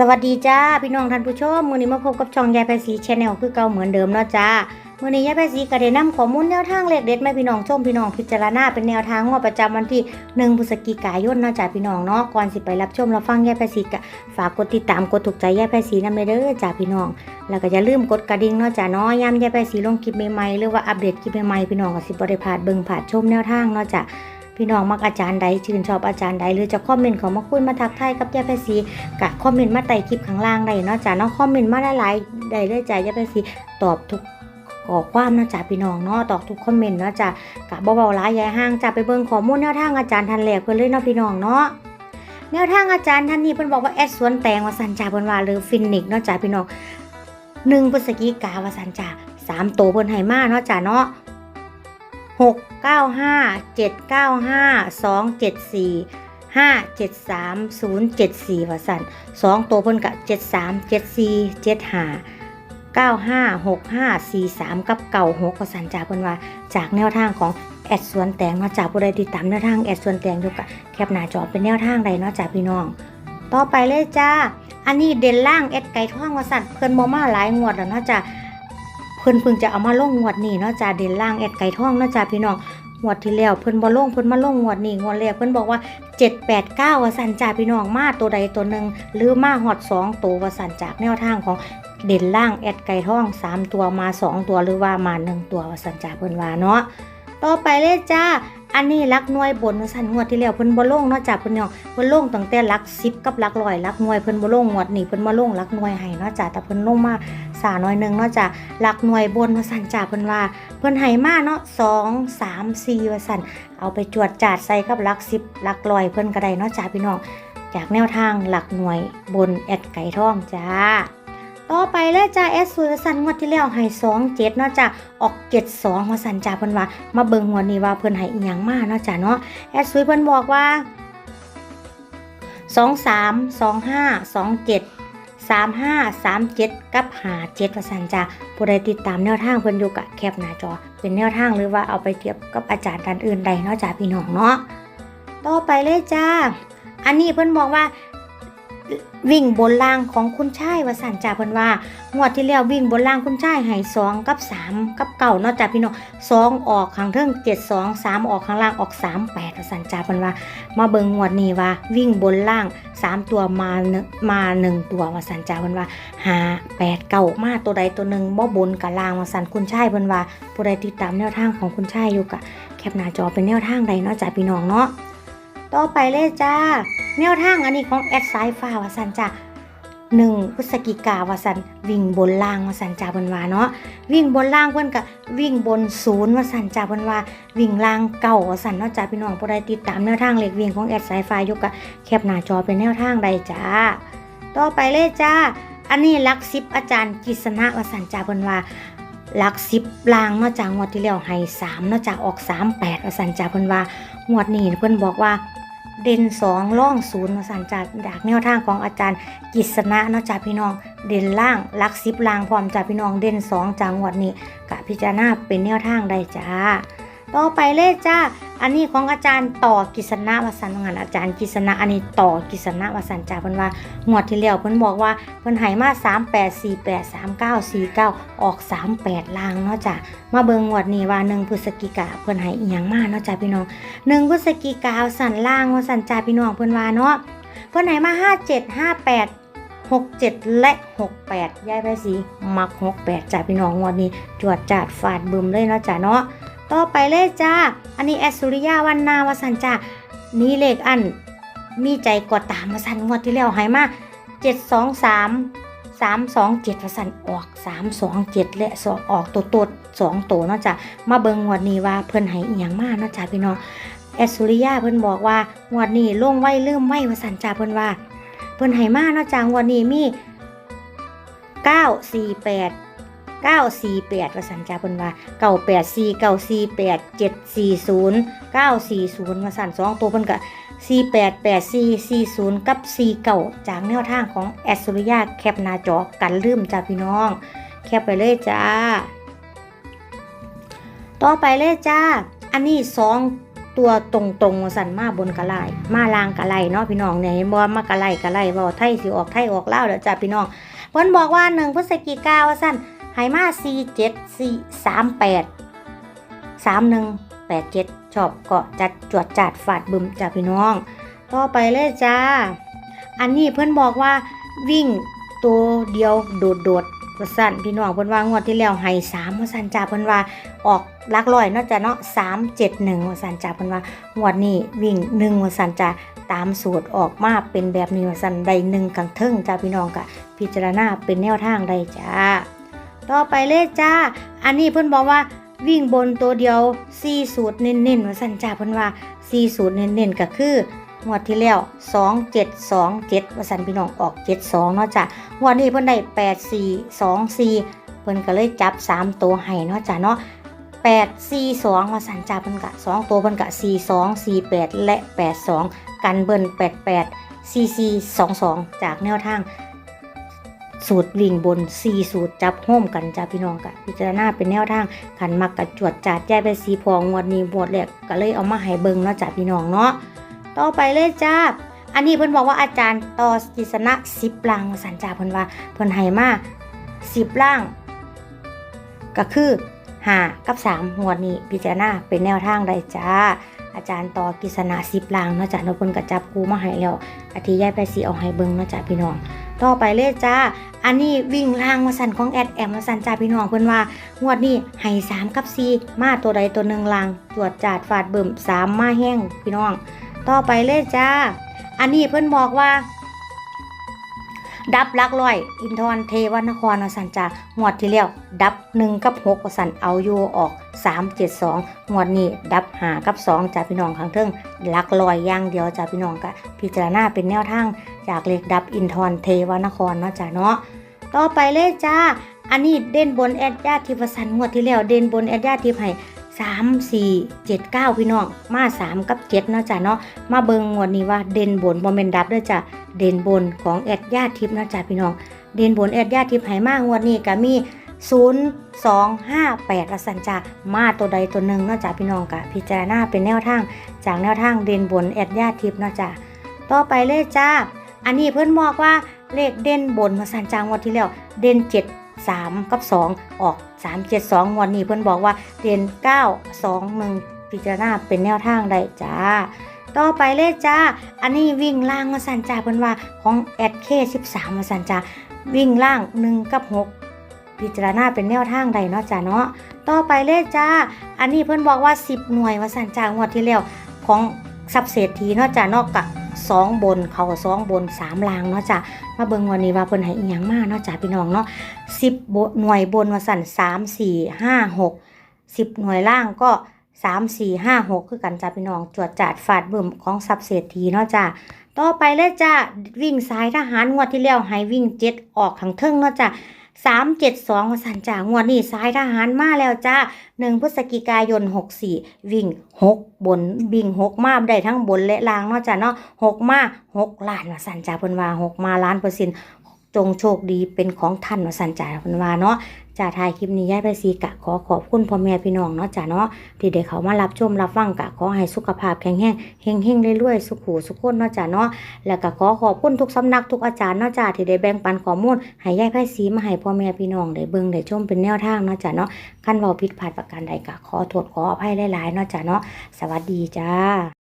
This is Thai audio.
สวัสดีจ้าพี่น้องท่านผู้ชมมื้อนี้มาพบกับช่องยายแพรสีชแนลคือเก่าเหมือนเดิมเนาะจ้ามื้อนี้ยายแพรสีก็ได้นำข้อมูลแนวทางเลขเด็ดมาให้พี่น้องชมพี่น้องพิจารณาเป็นแนวทางงวดประจำวันที่ 1พฤศจิกายนเนาะจ้าพี่น้องเนาะก่อนสิไปรับชมรับฟังยายแพรสีก็ฝากกดติดตามกดถูกใจยายแพรสีนำเด้อจ้าพี่น้อง แล้วก็อย่าลืมกดกระดิ่งเนาะจ้าเนาะยามยายแพรสีลงคลิปใหม่ๆหรือว่าอัปเดตคลิปใหม่ๆพี่น้องก็สิบ่ได้พลาดเบิ่งพลาดชมแนวทางเนาะจ้า พี่น้องมักอาจารย์ใดชื่นชอบอาจารย์ใดหรือจะคอมเมนต์เขามาคุยมาทักทายกับยายแพรสีกะคอมเมนต์มาใต้คลิปข้างล่างได้เนาะจ้ะเนาะคอมเมนต์มาหลายๆได้เลยจ้ะย่าไปสิตอบทุกขอความเนาะจ้ะพี่น้องเนาะตอบทุกคอมเมนต์เนาะจ้ะกะเบาๆหลายยายห่างจ้ะไปเบิ่งข้อมูลแนวทางอาจารย์ทันแหลกเพิ่นเลยเนาะพี่น้องเนาะแนวทางอาจารย์ท่านนี้เพิ่นบอกว่าแอดสวนแตงว่าสันจ่าเพิ่นว่าหรือฟินิกเนาะจ้ะพี่น้องหนึ่งพฤศจิกาว่าสันจ่าสามโตเพิ่นให้มาเนาะจ้ะเนาะ หกเก้าห้าเจ็ดเก้าห้าสองเจ็ดสี่ห้าเจ็ดสามศูนย์เจ็ดสี่วสันสองตัวเพิ่นกะเจ็ดสามเจ็ดสี่เจ็ดห้าเก้าห้าหกห้าสี่สามกับเก่าหกก็สันจาเพิ่นว่าจากแนวทางของแอดสวนแตงเนาะจากผู้ใดติดตามแนวทางแอดสวนแตงอยู่กะแคปหน้าจอเป็นแนวทางใดเนาะจากพี่น้อง ต่อไปเลยจ้าอันนี้เด่นล่างแอดไก่ท่องว่าสัตว์เพิ่นบ่มาหลายงวดแล้วเนาะจ้า พิ่นเพิ่งจะเอามาลงงวดนี้เนาะจ้าเด่นล่างแอดไก่ท่องเนาะจ้าพี่น้องงวดที่แล้วเพิ่นบ่ลงเพิ่นมาลงงวดนี้งวดแรกเพิ่นบอกว่าเจ็ดแปดเก้าว่าสันจ่าพี่น้องมาตัวใดตัวหนึ่งหรือมาหอดสองตัวว่าสันจากแนวทางของเด่นล่างแอดไก่ท่องสามตัวมาสองตัวหรือว่ามาหนึ่งตัวว่าสันจ่าเพิ่นว่าเนาะต่อไปเลยจ้าอันนี้ลักหน่วยบนสันงวดที่แล้วเพิ่นบ่ลงเนาะจ้าเพิ่นเนาะเพิ่นลงตั้งแต่ลักสิบกับลักร้อยลักหน่วยเพิ่นบ่ลงงวดนี้เพิ่นมาลงลักหน่วยให้เนาะจ้าแต่เพิ่นลงมา สาหน้อยหนึงเนาะจ้าลักหน่วยบนว่าสันจ่าเพิ่นว่า เพิ่นให้มาเนาะสองสามสี่ว่าสันเอาไปจวดจาดใส่กับหลักสิบหลักลอยเพิ่นก็ได้เนาะจ้าพี่น้องจากแนวทางหลักหน่วยบนแอดไก่ทองจ้าต่อไปเลยจ้าแอดสุรสันงวดที่แล้วให้สองเจ็ดเนาะจ้าออกเจ็ดสองมาสันจ้าเพิ่นว่ามาเบิ่งงวนี้ว่าเพิ่นให้อีหยังมาเนาะจ้าเนาะแอดซุยเพิ่นบอกว่าสองสามสองห้าสองเจ็ด สามห้าสามเจ็ดกับหาเจ็ดว่าสันจ้าผู้ใดติดตามแนวทางเพิ่นอยู่กับแคปหน้าจอ เป็นแนวทางหรือว่าเอาไปเทียบกับอาจารย์ท่านอื่นใดนอกจากพี่น้องเนาะ ต่อไปเลยจ้า อันนี้เพิ่นบอกว่า วิ่งบนล่างของคุณชายวาสันจ่าเพิ่นว่างวดที่แล้ววิ่งบนล่างคุณชายให้สองกับสามกับเก่าเนาะจ้าพี่น้องสองออกข้างเทิงเจ็ดสองสามออกข้างล่างออกสามแปดวาสันจ่าเพิ่นว่า มาเบิ่งงวดนี้ว่า วิ่งบนล่างสามตัวมาหนึ่งมาหนึ่งตัววาสันจ่าเพิ่นว่าหาแปดเก่ามาตัวใดตัวหนึ่งบ่บนกับล่างวาสันคุณชายเพิ่นว่าผู้ใดติดตามแนวทางของคุณชายอยู่กะแคปหน้าจอเป็นแนวทางใดเนาะจ้าพี่น้องเนาะ ต่อไปเลยจ้า แนวทางอันนี้ของแอดสายฟ้าวาสันจ้าหนึ่งพฤศจิกาวาสันวิ่งบนล่างวาสันจ้าเพิ่นวาเนาะวิ่งบนล่างเพิ่อนก็วิ่งบนศูนย์วาสันจ้าเพิ่นวาวิ่งล่างเก่าวาสันเนาะจ้าพี่น้องผู้ใดติดตามแนวทางเลขวิ่งของแอดสายฟ้ายกกะแคปหน้าจอเป็นแนวทางใดจ้า ต่อไปเลยจ้า อันนี้ลักซิปอาจารย์กิษณะวาสันจ้าเพิ่นวาลักซิปล่างเนาะจ้างวดที่แล้วให้สามเนาะจ้าออกสามแปดวสันจ้าเพิ่นว่างวดนี้เพิ่อนบอกว่า เด่นสองล่องศูนย์มาสันจากจากแนวทางของอาจารย์กิษณะเนาะจาพี่น้อง เด่นล่างลักซิบล่างพร้อมจาพี่น้องเด่นสองจากงวดนี้กะพิจารณาเป็นแนวทางได้จ้า ต่อไปเลยจ้า อันนี้ของอาจารย์ต่อกิษณะวสันต์งานอาจารย์กิษณะอันนี้ต่อกิษณะวสันต์จ่าเพิ่นว่างวดที่แล้วเพิ่นบอกว่าเพิ่นให้มา 3 8 4 8 3 9 4 9 ออก 38ล่างเนาะจ้ะมาเบิ่งงวดนี้ว่าหนึ่งพฤศจิกาเพิ่นให้อีหยังมาเนาะจ้าพี่น้องหนึ่งพฤศจิกาสันล่างวสันจ้าพี่น้องเพิ่นว่าเนาะเพิ่นให้มาห้าเจ็ดห้าแปดหกเจ็ดและหกแปดย้ายไปสีมักหกแปดจ้าพี่น้องงวดนี้จวดจาดฟาดบึมเลยเนาะจ้าเนาะ ต่อไปเลยจ้า อันนี้แอสสุริยาวันนาวาสันจ้ามีเลขอัน มีใจกดตามมาสันงวดที่แล้วให้มาเจ็ดสองสามสามสองเจ็ดสันออกสามสองเจ็ดและสองออกตัวตัวสองตัวเนาะจ้ะมาเบิงงวดนี้ว่าเพิ่นให้อีหยังมาเนาะจ้ะพี่น้องแอดสุริยาเพิ่นบอกว่างวดนี้ล่งไว้ลืมไว้ว่าสันจ้าเพิ่นว่า เพิ่นให้มาเนาะจ้างวดนี้มีเก้าสี่แปด เก้าสี่แปดว่าสันจ้าเพิ่นว่าเก้าแปดสี่เก้าสี่แปดเจ็ดสี่ศูนย์เก้าสี่ศูนย์ว่าสันสองตัวเพิ่นก็4884 40 กับ 49 จากแนวทางของแอดสุริยาแคปหน้าจอกันลืมจ้าพี่น้อง แคปไปเลยจ้า ต่อไปเลยจ้า อันนี้สองตัวตรงๆว่าสันมาบนกะไลมาลางกะไลเนาะพี่น้องเนี่ยบ่มากะไลกะไลเว้าไทยสิออกไทยออกเลาเด้อจ้าพี่น้องเพิ่นบอกว่า1พฤศจิกายน ว่าสั่นให้มา47 4 38 3187ชอบเก็จัดจวดจัดฟาดบึมจ้าพี่น้อง ต่อไปเลยจ้า อันนี้เพื่อนบอกว่าวิ่งตัวเดียวโดดโดดว่าสั่นพี่น้องเพื่อนว่างวดที่แล้วให้สามว่าสั่นจ้าเพื่อนว่าออกลักร้อยเนาจะเนาะสามเจ็ดหนึ่งว่าสั่นจ้าเพื่อนว่างวดนี้วิ่งหนึ่งว่าสั่นจ้าตามสูตรออกมาเป็นแบบนี้ว่าสั่นใดหนึ่งกังเทิงจ้าพี่น้องกะพิจารณาเป็นแนวทางใดจ้า ต่อไปเลยจ้า อันนี้เพื่อนบอกว่าวิ่งบนตัวเดียวสี่สูตรเน้นๆว่าสันจ้าเพื่อนว่าสี่สูตรเน้นๆก็คืองวดที่แล้ว2 7 2 7ว่าสันพี่น้องออก7 2เนาะจ้ะงวดนี้เพิ่นได้8 4 2 4เพิ่นก็เลยจับ3ตัวให้เนาะจ้ะเนาะ8 4 2ว่าสันจ้าเพิ่นก็2ตัวเพิ่นก็4 2 4 8และ8 2กันเบิ่น8 8 4 4 2 2จากแนวทาง สูตรวิ่งบน 4 สูตรจับโฮมกันจ้าพี่น้องกะพิจารณาเป็นแนวทางขันมักกะจวดจาดแย่ไปสีพองงวดนี้บวดแรกก็เลยเอามาให้เบิงเนาะจ้าพี่น้องเนาะต่อไปเลยจ้าอันนี้เพิ่นบอกว่าอาจารย์ต่อกิษณะสิบล่างสันจ้าเพิ่นว่าเพิ่นให้มาสิบล่าง ก็คือหากับสามหัวดนี้ พิจารณาเป็นแนวทางใดจ้าอาจารย์ต่อกิษณะสิบล่างเนาะจ้ะเนาะเพิ่นก็จับกูมาให้แล้วอาทิยายไปสีเอาให้เบิ่งเนาะจ้ะพี่น้อง ต่อไปเลยจ้า อันนี้วิ่งล่างมาสันของแอดแอมมาสันจ้าพี่น้องเพิ่อนว่างวดนี้ให้สามกับสี่มาตัวใดตัวหนึ่งลางตรวจจาดฟาดเบิ่มสามมาแห้งพี่น้อง ต่อไปเลยจ้า อันนี้เพิ่อนบอกว่าดับลักร้อย อินทรเทวนครสันจ้างวดที่แล้วดับหนึ่งกับหกสันเอาอยู่ออกสามเจ็ดสองงวดนี้ดับหากับสองจ้าพี่น้องข้างเทิงลักร้อยย่างเดียวจ้าพี่น้องกะพิจารณาเป็นแนวทาง จากเลขดับอินทรเทวนครเนาะจ้าเนาะต่อไปเลยจ้า อันนี้เด่นบนแอดญาทิพสันงวดที่แล้วเด่นบนแอดญาทิพให้สามสี่เจ็ดเก้าพี่น้องมาสามกับเจ็ดเนาะจ้าเนาะมาเบิงงวดนี้ว่าเด่นบนบ่แม่นดับด้อจ้ะเด่นบนของแอดญาติพย์นะจ้ะพี่น้อง เด่นบนแอดญาติทิพมางวดนี้ก็มี0 2 5 8ละสันจ้ะมาตัวใดตัวหนึ่งเนาะจ้ะพี่น้องกะพิจารณาเป็นแนวทาง จากแนวทางเด่นบนแอดญาติพเนาะจ้ะต่อไปเลยจ้า อันนี้เพิ่อนบอกว่าเลขเด่นบนมาสันจางวดที่แล้วเด่น7 3กับ2ออก3 7 2งวดนี้เพิ่อนบอกว่าเด่น9 2 1พิจารณาเป็นแนวทางได้จ้าต่อไปเลยจ้า อันนี้วิ่งล่างมาสันจ้าเพิ่อนว่าของแอดเค13มาสันจ้าวิ่งล่าง1กับ6พิจารณาเป็นแนวทางใดเนาะจ้าเนาะ ต่อไปเลยจ้า อันนี้เพิ่อนบอกว่า10หน่วยมาสันจางวดที่แล้วของสับเศรษฐีเนาะจ้านอกกะ สองบนเขาสองบนสามลางเนาะจ้ามาเบิ่งวันนี้ว่าเพิ่นให้อีหยังมาเนาะจ้าพี่น้องเนาะ10บหน่วยบนมาสั่น3 4 5 6 10หน่วยล่างก็สามสี่ห้าหกคือกันจ้าพี่น้องจวดจาดฟาดบึมของสับเศรษฐีเนาะจ้าต่อไปเลยจ้าวิ่งสายทหารงวดที่แล้วให้วิ่งเจ็ดออกขังเทิงเนาะจ้า สามเจ็ดสองสันจ่างวดนี้สายทหารมาแล้วจ้าหนึ่งพฤศจิกายนหกสี่วิ่งหกบนวิ่งหกมาได้ทั้งบนและล่างเนาะจ้าเนาะหกมาหกล้านสันจ่าเพิ่นว่าหกมาล้านเปอร์เซ็นต์ จงโชคดีเป็นของท่านว่าสันจ้าพิ่นวาเนาะจ่าถ่ายคลิปนี้ย้ายไปซีกะขอขอบคุณพ่อแม่พี่น้องเนาะจ้าเนาะที่ได้เขามารับชมรับฟังกะขอให้สุขภาพแข็งแรงเฮงเฮงๆรวยๆสุขหูสุขคนเนาะจ้าเนาะแล้วก็ขอขอบคุณทุกสำนักทุกอาจารย์เนาะจ้าที่ได้แบ่งปันข้อมูลให้ย้ายไพ่สีมาให้พ่อแม่พี่น้องได้เบิ่งได้ชมเป็นแนวทางเนาะจ้าเนาะคันเว้าผิดพลาดประการใดกะขอโทษขออภัยหลายๆเนาะจ้าเนาะสวัสดีจ้า